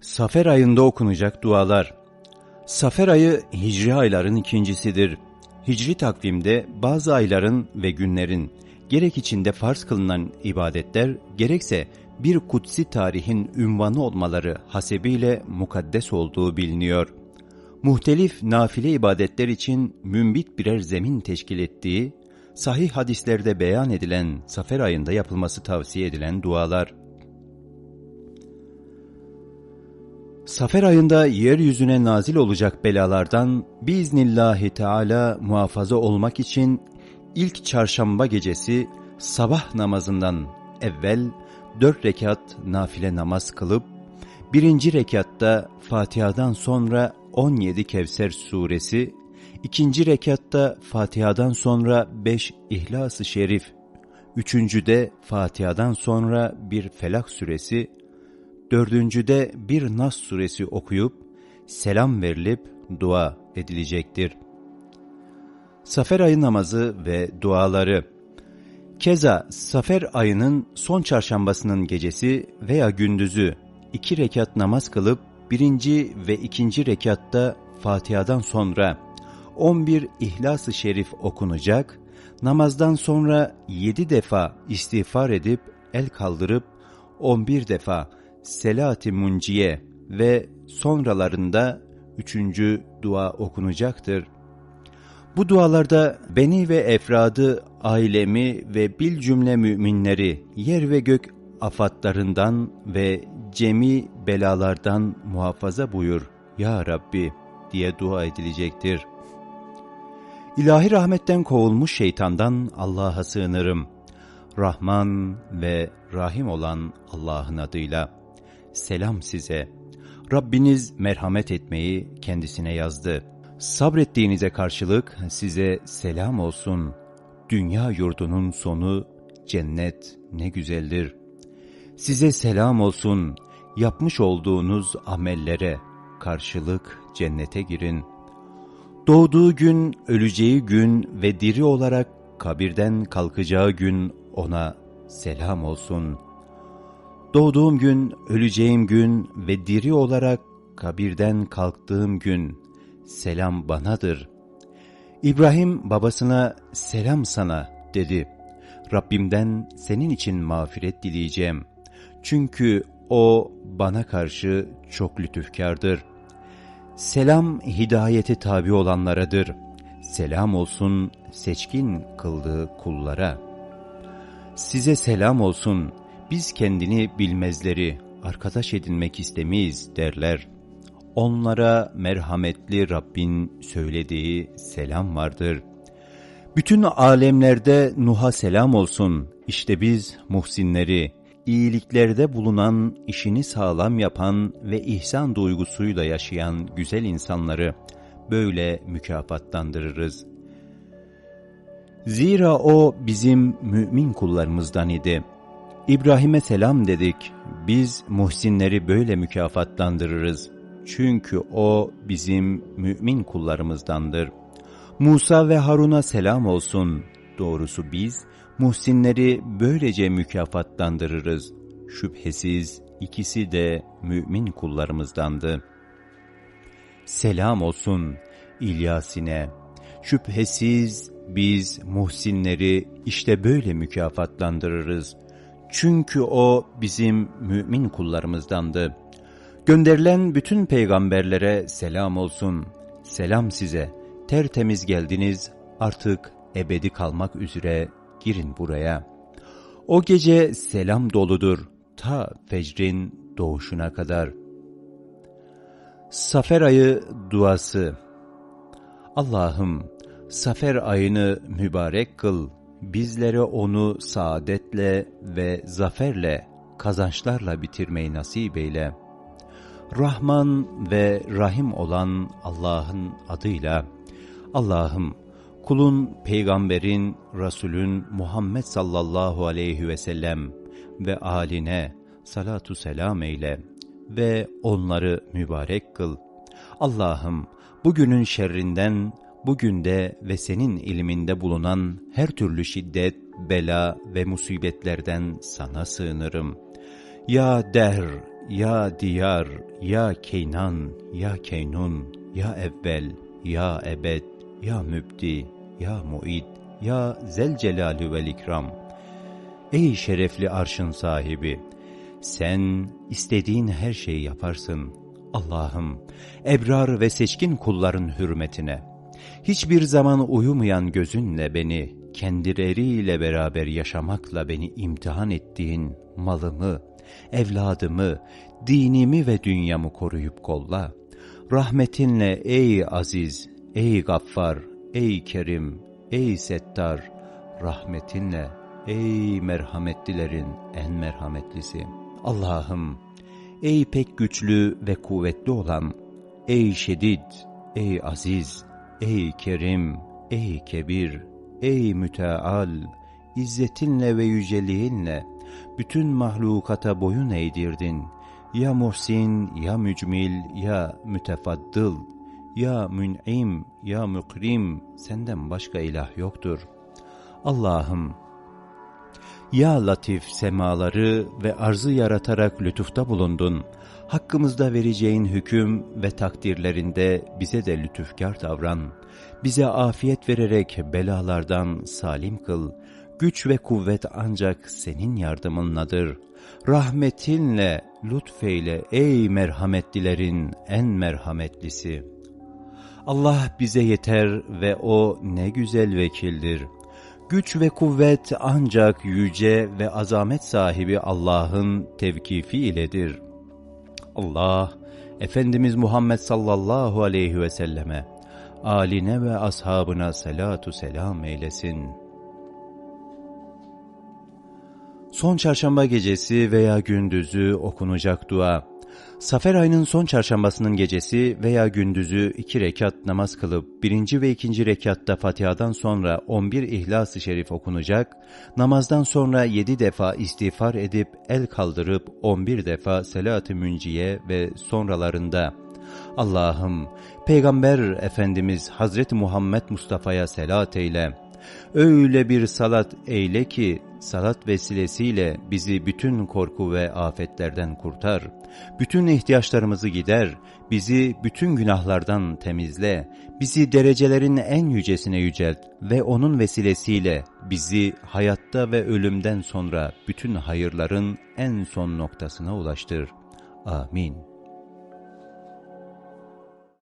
Safer ayında okunacak dualar. Safer ayı hicri ayların ikincisidir. Hicri takvimde bazı ayların ve günlerin gerek içinde farz kılınan ibadetler gerekse bir kutsi tarihin ünvanı olmaları hasebiyle mukaddes olduğu biliniyor. Muhtelif nafile ibadetler için mümbit birer zemin teşkil ettiği, sahih hadislerde beyan edilen safer ayında yapılması tavsiye edilen dualar. Safer ayında yeryüzüne nazil olacak belalardan biiznillahü teala muhafaza olmak için ilk çarşamba gecesi sabah namazından evvel dört rekat nafile namaz kılıp, birinci rekatta Fatiha'dan sonra 17 Kevser suresi, ikinci rekatta Fatiha'dan sonra 5 İhlas-ı Şerif, üçüncüde Fatiha'dan sonra bir Felak suresi, dördüncüde bir Nas suresi okuyup, selam verilip dua edilecektir. Safer ayı namazı ve duaları Keza Safer ayının son çarşambasının gecesi veya gündüzü iki rekat namaz kılıp birinci ve ikinci rekatta Fatiha'dan sonra 11 İhlas-ı Şerif okunacak, namazdan sonra 7 defa istiğfar edip el kaldırıp 11 defa Selat-ı Munciye ve sonralarında üçüncü dua okunacaktır. Bu dualarda beni ve efradı, ailemi ve bil cümle müminleri yer ve gök afatlarından ve cemi belalardan muhafaza buyur ya Rabbi diye dua edilecektir. İlahi rahmetten kovulmuş şeytandan Allah'a sığınırım. Rahman ve Rahim olan Allah'ın adıyla. Selam size. Rabbiniz merhamet etmeyi kendisine yazdı. Sabrettiğinize karşılık size selam olsun. Dünya yurdunun sonu cennet ne güzeldir. Size selam olsun. Yapmış olduğunuz amellere karşılık cennete girin. Doğduğu gün, öleceği gün ve diri olarak kabirden kalkacağı gün ona selam olsun. Doğduğum gün, öleceğim gün ve diri olarak kabirden kalktığım gün selam banadır. İbrahim babasına selam sana dedi. Rabbimden senin için mağfiret dileyeceğim. Çünkü o bana karşı çok lütufkardır. Selam hidayete tabi olanlaradır. Selam olsun seçkin kıldığı kullara. Size selam olsun, biz kendini bilmezleri arkadaş edinmek istemeyiz derler. Onlara merhametli Rabbin söylediği selam vardır. Bütün alemlerde Nuh'a selam olsun. İşte biz muhsinleri, iyiliklerde bulunan, işini sağlam yapan ve ihsan duygusuyla yaşayan güzel insanları böyle mükafatlandırırız. Zira o bizim mümin kullarımızdan idi. İbrahim'e selam dedik, biz muhsinleri böyle mükafatlandırırız. Çünkü o bizim mümin kullarımızdandır. Musa ve Harun'a selam olsun. Doğrusu biz, muhsinleri böylece mükafatlandırırız. Şüphesiz ikisi de mümin kullarımızdandı. Selam olsun İlyasine. Şüphesiz biz muhsinleri işte böyle mükafatlandırırız. Çünkü o bizim mümin kullarımızdandı. Gönderilen bütün peygamberlere selam olsun. Selam size. Tertemiz geldiniz. Artık ebedi kalmak üzere girin buraya. O gece selam doludur ta fecrin doğuşuna kadar. Safer ayı duası Allah'ım Safer ayını mübarek kıl, bizlere onu saadetle ve zaferle, kazançlarla bitirmeyi nasip eyle. Rahman ve Rahim olan Allah'ın adıyla, Allah'ım kulun, peygamberin, Resulün Muhammed sallallahu aleyhi ve sellem ve aline salatu selam eyle ve onları mübarek kıl. Allah'ım bugünün şerrinden, bugünde ve senin ilminde bulunan her türlü şiddet, bela ve musibetlerden sana sığınırım. Ya der, ya diyar, ya keynan, ya keynun, ya evvel, ya ebed, ya mübdi, ya muid, ya zelcelalü vel ikram. Ey şerefli arşın sahibi! Sen istediğin her şeyi yaparsın. Allah'ım, ebrar ve seçkin kulların hürmetine, hiçbir zaman uyumayan gözünle beni, kendileriyle beraber yaşamakla beni imtihan ettiğin malımı, evladımı, dinimi ve dünyamı koruyup kolla. Rahmetinle ey aziz, ey gaffar, ey kerim, ey settar, rahmetinle ey merhametlilerin en merhametlisi. Allah'ım, ey pek güçlü ve kuvvetli olan, ey şedid, ey aziz, ey kerim, ey kebir, ey müteal, izzetinle ve yüceliğinle, bütün mahlukata boyun eğdirdin. Ya muhsin, ya mücmil, ya mütefaddıl, ya mün'im, ya mükrim, senden başka ilah yoktur. Allah'ım, ya latif semaları ve arzı yaratarak lütufta bulundun. Hakkımızda vereceğin hüküm ve takdirlerinde bize de lütufkar davran. Bize afiyet vererek belalardan salim kıl. Güç ve kuvvet ancak senin yardımınladır. Rahmetinle, lütfeyle ey merhametlilerin en merhametlisi. Allah bize yeter ve O ne güzel vekildir. Güç ve kuvvet ancak yüce ve azamet sahibi Allah'ın tevkifi iledir. Allah, Efendimiz Muhammed sallallahu aleyhi ve selleme, aline ve ashabına selatu selam eylesin. Son çarşamba gecesi veya gündüzü okunacak dua. Safer ayının son çarşambasının gecesi veya gündüzü iki rekat namaz kılıp birinci ve ikinci rekatta Fatiha'dan sonra 11 İhlas-ı Şerif okunacak, namazdan sonra 7 defa istiğfar edip el kaldırıp 11 defa Selat-ı Münciye ve sonralarında Allah'ım Peygamber Efendimiz Hazreti Muhammed Mustafa'ya selat eyle. Öyle bir salat eyle ki salat vesilesiyle bizi bütün korku ve afetlerden kurtar. Bütün ihtiyaçlarımızı gider, bizi bütün günahlardan temizle, bizi derecelerin en yücesine yücelt ve onun vesilesiyle bizi hayatta ve ölümden sonra bütün hayırların en son noktasına ulaştır. Amin.